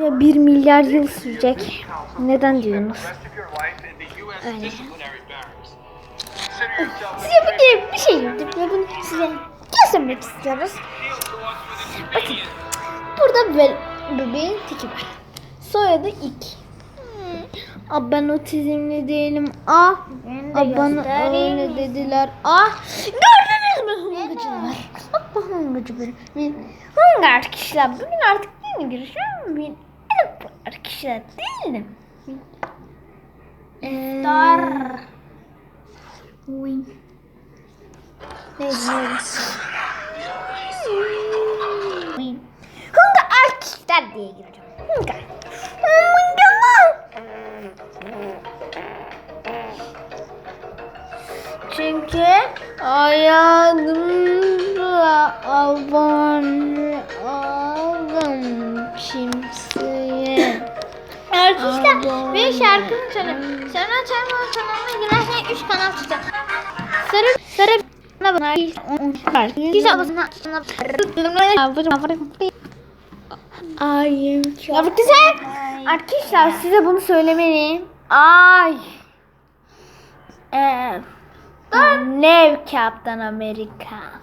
Ya 1 milyar yıl sürecek. Neden diyorsunuz? Öyle. Size bugün bir şey bunu size göstermek istiyoruz. Bakın. Burada böyle bebeğin teki var. Soyadı ilk. Aa, ben otizmli değilim. Ah. De bana öyle dediler. Ah. Gördünüz mü hıngıcılar? Bak bu hıngıcı benim. Hıngar kişiler. Bugün artık yeni girişim. Kişiler değilim. Ee. Uy. Neydi neydi? Uy. Hıngar erkekler diye gireceğim. Hıngar. Çünkü ayağımla abone oldum kimseye. Arkadaşlar bir şarkımı söyle. Sonra çarpma kanalına girersen 3 kanal çıkacak. Sarı sarı bana bunlar var. Yüz ablasına Ay çok güzel. Arkadaşlar size bunu söylemeliyim. Ay. Ee, Nev Captain America.